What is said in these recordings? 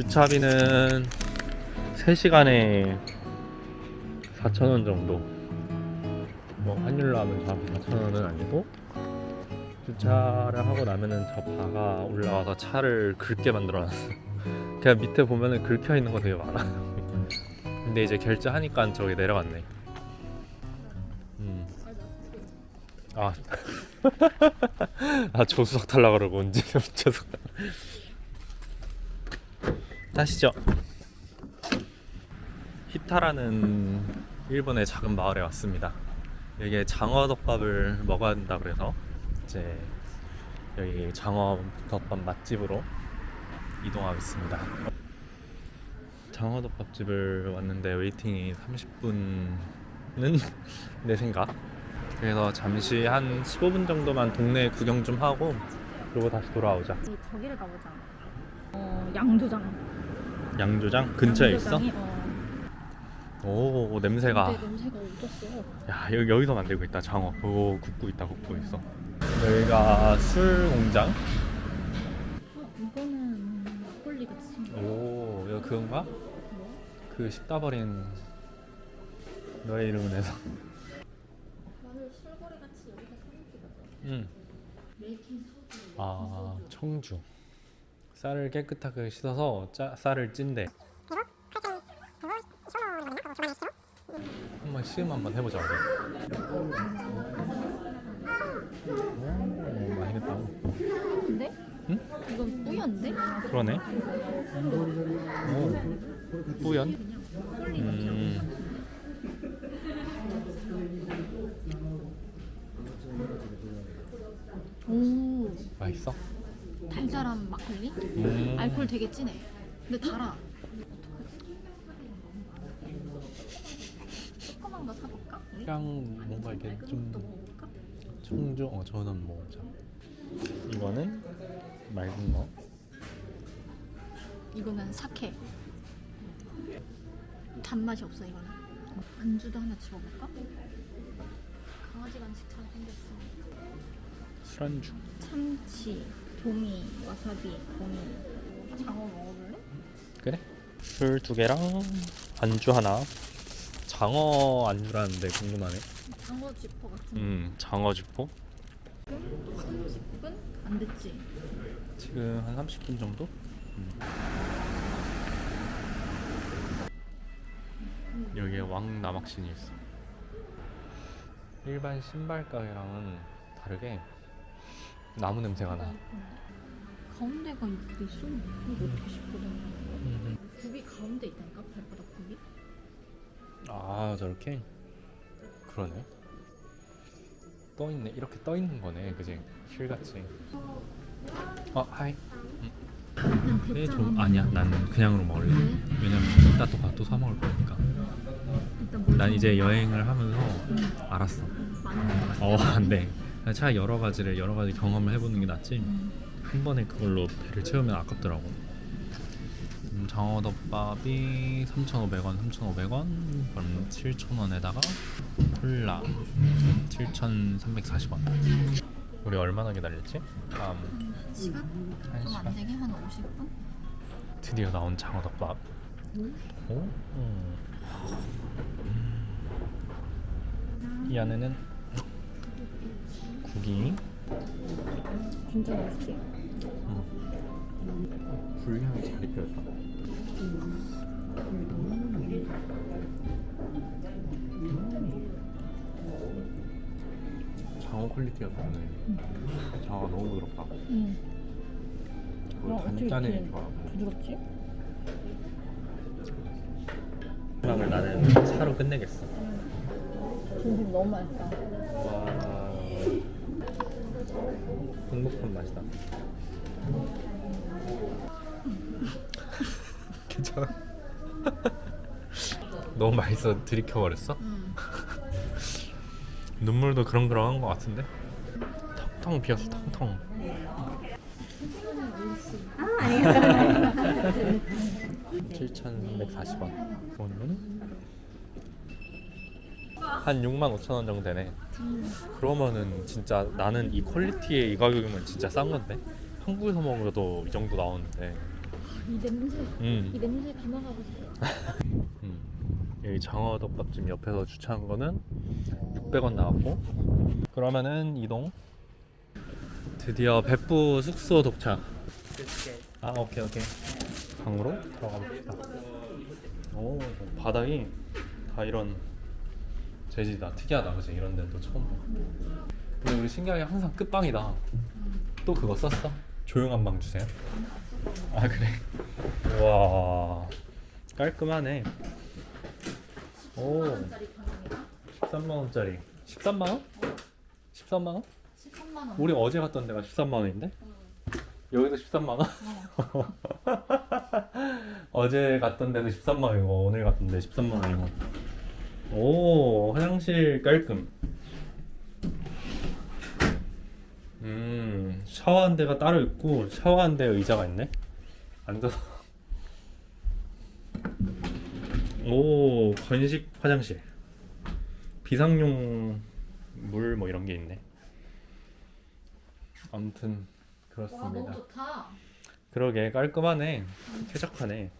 주차비는 3시간에 4,000원 정도. 뭐 환율로 하면 정확히 4,000원은 아니고 주차를 하고 나면은 저 바가 올라와서 차를 긁게 만들어놨어. 그냥 밑에 보면은 긁혀 있는 거 되게 많아. 근데 이제 결제하니까 저기 내려갔네. 음. 아, 아 조수석 탈라 그러고 언제 조수 석. 타시죠. 히타라는 일본의 작은 마을에 왔습니다. 여기에 장어덮밥을 먹어야 된다 그래서 이제 여기 장어덮밥 맛집으로 이동하겠습니다. 장어덮밥집을 왔는데 웨이팅이 30분은 내 생각. 그래서 잠시 한 15분 정도만 동네 구경 좀 하고 그리고 다시 돌아오자. 이 저기를 가보자. 어 양조장. 양조장 근처에 있어? 양조장이, 어. 오 냄새가. 근데 냄새가 오졌어. 야 여기 여기서 만들고 있다 장어. 오 굽고 있다 굽고 있어. 여기가 술 공장. 어 이거는 막걸리 생겼. 오 이거 그건가? 뭐? 그 씹다 버린 너의 이름은 해서. 나는 술고래 같이 여기서 사진 찍어줘. 응. 메이킹 소주. 아 청주. 쌀을 깨끗하게 씻어서 짜, 쌀을 찐대. 한번 시음 한번 해보자 우리. 오 맛있겠다. 근데? 응? 이건 뿌연데? 그러네. 오 뿌연. 음. 오 맛있어? 달달한 막걸리? 음. 알코올 되게 진해. 근데 달아. 조그만 거 사볼까? 우리? 그냥 뭔가 이렇게 맑은 좀 것도 먹어볼까? 청주 어 저는 먹자. 이거는 맑은 거. 이거는 사케. 단맛이 없어 이거는. 안주도 하나 집어볼까? 강아지 간식처럼 생겼어. 술안주. 참치, 동이, 와사비, 동이. 장어 먹어볼래? 그래? 술 두 개랑 안주 하나. 장어 안주라는데 궁금하네. 장어 지퍼 같은 음, 장어. 거. 30분? 안 됐지? 지금 한 30분 정도? 음. 여기에 왕 나막신이 있어. 일반 신발 가게랑은 다르게 나무 냄새가 나. 가운데가 이렇게 있어? 이거 어떻게 씹고 다니는 거야? 굽이 가운데 있다니까? 발바닥 굽이? 아 저렇게? 그러네. 떠 있네. 이렇게 떠 있는 거네. 그지? 실같이. 어 하이. 난 네, 아니야. 나는 그냥으로 먹을래. 왜? 왜냐면 이따 또 가 또사 먹을 거니까. 일단 뭘 난 이제? 여행을 하면서 응. 알았어. 어, 안 돼. 차라리 여러 가지를 여러 가지 경험을 해보는 게 낫지. 응. 한 번에 그걸로 배를 채우면 아깝더라고. 음, 장어덮밥이 3,500원, 3,500원, 그럼 7,000원에다가 콜라 7,340원. 우리 얼마나 기다렸지? 음, 시간? 한좀 시간. 안 되게 한 50분? 드디어 나온 장어덮밥. 오? 음. 이 안에는 국이 진짜 맛있지? 불향이 잘 입혀졌다. 장어 퀄리티가 좋네. 장어가 너무 부드럽다. 응. 그리고 어, 어떻게 단짠에 이렇게 좋아. 부드럽지? 마지막을 나는 차로 끝내겠어. 진심 너무 맛있다. 와. 행복한 맛이다. 괜찮아? 너무 맛있어 들이켜버렸어? 응. 눈물도 그렁그렁한 것 같은데? 텅텅 비었어 텅텅 아, 아니야. 7,140원 오늘은 한 6만 5천 원 정도 되네. 그러면은 진짜 나는 이 퀄리티에 이 가격이면 진짜 싼 건데? 한국에서 먹어도 이 정도 나오는데. 이 냄새. 음. 이 냄새 감아가고 싶어. 음. 여기 장어 덮밥집 옆에서 주차한 거는 600원 나왔고. 그러면은 이동. 드디어別府숙소 도착. 아 오케이 오케이. 방으로 들어가 봅시다. 오 바닥이 다 이런 재질이다 특이하다. 그치? 이런 데는 또 처음 봐 근데 우리 신기하게 항상 끝방이다. 또 그거 썼어? 조용한 방 주세요. 아 그래. 와. 깔끔하네. 오. 13만 원짜리. 13만 원? 13만 원? 13만 원. 우리 어제 갔던 데가 13만 원인데? 여기도 13만 원? 어제 갔던 데도 13만 원이고 오늘 갔던 데 13만 원이고 오 화장실 깔끔. 음 샤워한 데가 따로 있고 샤워한 데 의자가 있네? 앉아서 오 건식 화장실. 비상용 물 뭐 이런 게 있네. 아무튼 와 너무 그렇습니다. 좋다. 그러게 깔끔하네. 쾌적하네.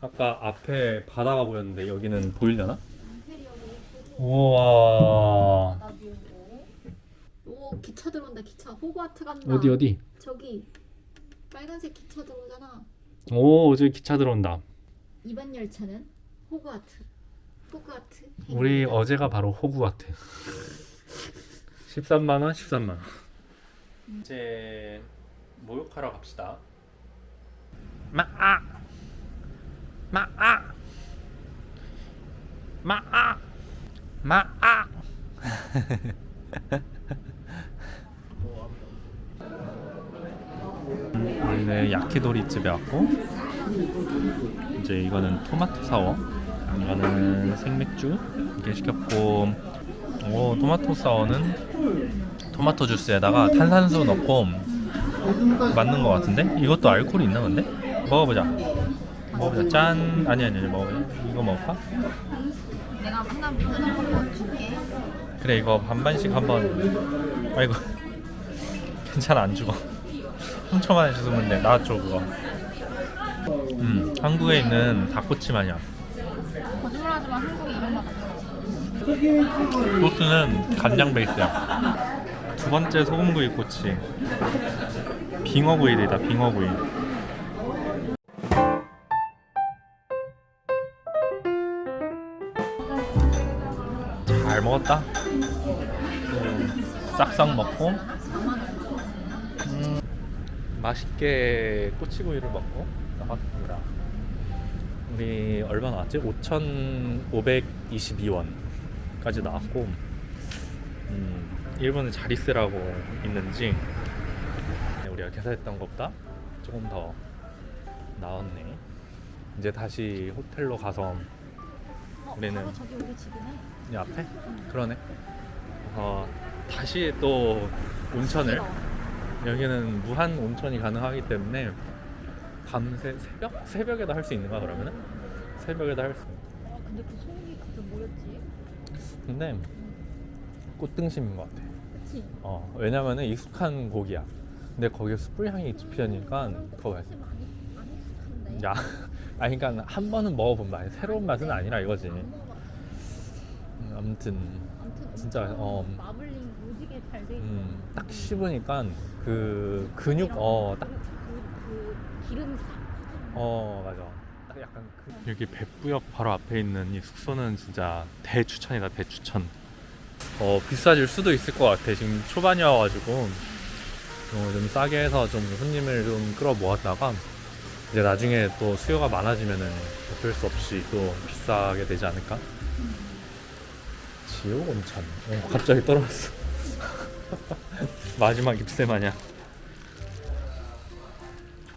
아까 앞에 바다가 보였는데 여기는 보이려나? 우와. 오 기차 들어온다 기차 호그와트 간다. 어디 어디? 저기 빨간색 기차 들어오잖아. 오 저기 기차 들어온다 이번 열차는 호그와트. 호그와트. 우리 어제가 바로 호구와트 13만 원 13만 원 이제 목욕하러 갑시다 마아 마아 마아 마아. 우리는 야키도리 집에 왔고 이제 이거는 토마토 사워 이거는 생맥주 이렇게 시켰고 오 토마토 사워는 토마토 주스에다가 탄산수 넣고 맞는 것 같은데? 이것도 알코올이 있나 근데? 먹어보자. 먹어보자. 짠. 아니 아니 아니 먹어보자. 이거 먹을까? 내가 하나 뜯어먹은 거 줄게. 그래 이거 반반씩 한번 아이고 괜찮아 안 죽어 3초만에 주스면 돼 나왔죠 그거 음 한국에 있는 닭꼬치 마냥 거짓말하지만 한국에 이런 맛 없어. 소스는 간장 베이스야. 두 번째 소금구이 꼬치. 빙어구이다 빙어구이. 잘 먹었다. 음, 싹싹 먹고 음, 맛있게 꼬치구이를 먹고 나왔습니다. 우리 얼마 나왔지? 5,522원까지 나왔고 음, 일본은 자리세라고 있는지 우리가 계산했던 것보다 조금 더 나왔네. 이제 다시 호텔로 가서 어, 우리는- 바로 저기 우리 집이네. 이 앞에 그러네. 어, 다시 또 온천을 여기는 무한 온천이 가능하기 때문에 밤새 새벽 새벽에도 할 수 있는가 그러면은 새벽에도 할 수. 어, 근데 그 소음이 그게 뭐였지? 근데 꽃등심인 것 같아. 그치? 어 왜냐면은 익숙한 고기야. 근데 거기에 숯불 향이 짙혀지니까 더 맛있어. 안, 안 익숙한데? 야, 아니 그러니까 한 번은 먹어본 맛, 새로운 맛은 아니라 이거지. 음, 아무튼 진짜, 어. 음, 딱 씹으니까 그 근육 어딱 그, 그 기름 싹. 어 맞아. 딱 약간 그... 여기 백부역 바로 앞에 있는 이 숙소는 진짜 대추천이다 대추천. 어 비싸질 수도 있을 것 같아. 지금 초반이어가지고 어, 좀 싸게 해서 좀 손님을 좀 끌어 모았다가 이제 나중에 또 수요가 많아지면은 어쩔 수 없이 또 비싸게 되지 않을까? 지옥 온천. 어, 갑자기 떨어졌어. 마지막 잎새 마냥.